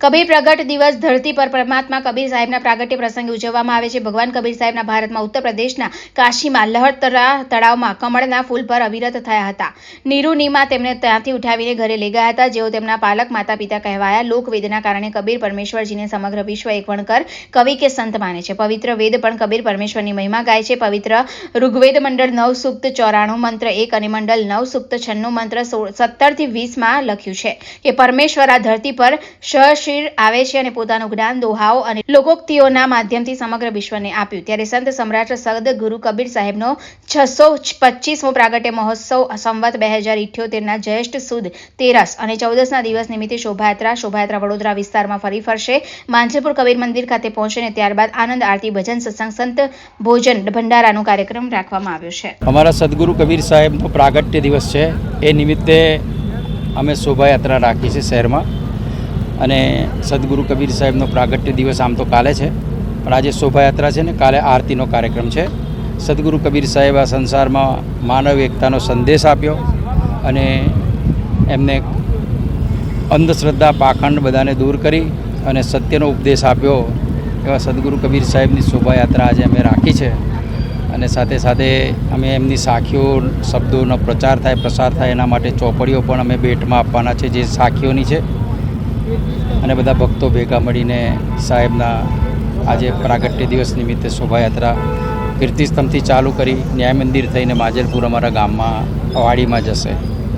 કબીર પ્રગટ દિવસ ધરતી પર પરમાત્મા કબીર સાહેબના પ્રાગટ્ય પ્રસંગે ઉજવવામાં આવે છે. ભગવાન કબીર સાહેબના ભારતમાં ઉત્તર પ્રદેશના કાશીમાં લહરતરા તળાવમાં કમળના ફૂલ પર અવિરત થયા હતા. નિરૂનીમાં તેમને ત્યાંથી ઉઠાવીને ઘરે લઈ ગયા હતા. જેઓ તેમના પાલક માતા પિતા કહેવાયા. લોકવેદના કારણે કબીર પરમેશ્વરજીને સમગ્ર વિશ્વ એક વણકર કવિ કે સંત માને છે. પવિત્ર વેદ પણ કબીર પરમેશ્વરની મહિમા ગાય છે. પવિત્ર ઋગ્વેદ મંડળ નવ સૂક્ત ચોરાણું મંત્ર એક અને મંડળ નવ સૂક્ત છન્નું મંત્ર સત્તર સત્તરથી વીસમાં લખ્યું છે કે પરમેશ્વર આ ધરતી પર સહશીર આવે છે અને પોતાનું જ્ઞાન, દોહાઓ અને લોકોક્તિઓના માધ્યમથી સમગ્ર વિશ્વને આપ્યું. ત્યારે સંત સમ્રાટ સદ ગુરુ કબીર સાહેબનો છસો પચીસમો પ્રાગટ્ય મહોત્સવ સંવત બે હજાર ઇઠ્યોતેરના જ્યેષ્ઠ સુદ તેરસ અને ચૌદસના દિવસ નિમિત્તે શોભાયાત્રા શોભાયાત્રા વડોદરા વિસ્તારમાં ફરી ફરશે. માંજલપુર કબીર મંદિર ખાતે પહોંચીને ત્યારબાદ આનંદ આરતી, ભજન સત્સંગ, સંત ભોજન ભંડારાનો કાર્યક્રમ રાખવામાં આવ્યો છે. અમારા સદગુરુ કબીર સાહેબનો પ્રાગટ્ય દિવસ છે. એ નિમિત્તે અમે શોભાયાત્રા રાખી છે શહેરમાં. અને સદગુરુ કબીર સાહેબનો પ્રાગટ્ય દિવસ આમ તો કાલે છે, પણ આજે શોભાયાત્રા છે ને, કાલે આરતીનો કાર્યક્રમ છે. સદગુરુ કબીર સાહેબ આ સંસારમાં માનવ એકતાનો સંદેશ આપ્યો અને એમને અંધશ્રદ્ધા પાખંડ બધાને દૂર કરી અને સત્યનો ઉપદેશ આપ્યો એવા સદગુરુ કબીર સાહેબની શોભાયાત્રા આજે અમે રાખી છે. અને સાથે સાથે અમે એમની સાખીઓ, શબ્દોનો પ્રચાર થાય, પ્રસાર થાય એના માટે ચોપડીઓ પણ અમે ભેટમાં આપવાના છે, જે સાખીઓની છે. અને બધા ભક્તો ભેગા મળીને સાહેબના આજે પ્રાગટ્ય દિવસ નિમિત્તે શોભાયાત્રા કીર્તિસ્તંભથી ચાલુ કરી ન્યાય મંદિર થઈને માજલપુર અમારા ગામમાં વાડીમાં જશે.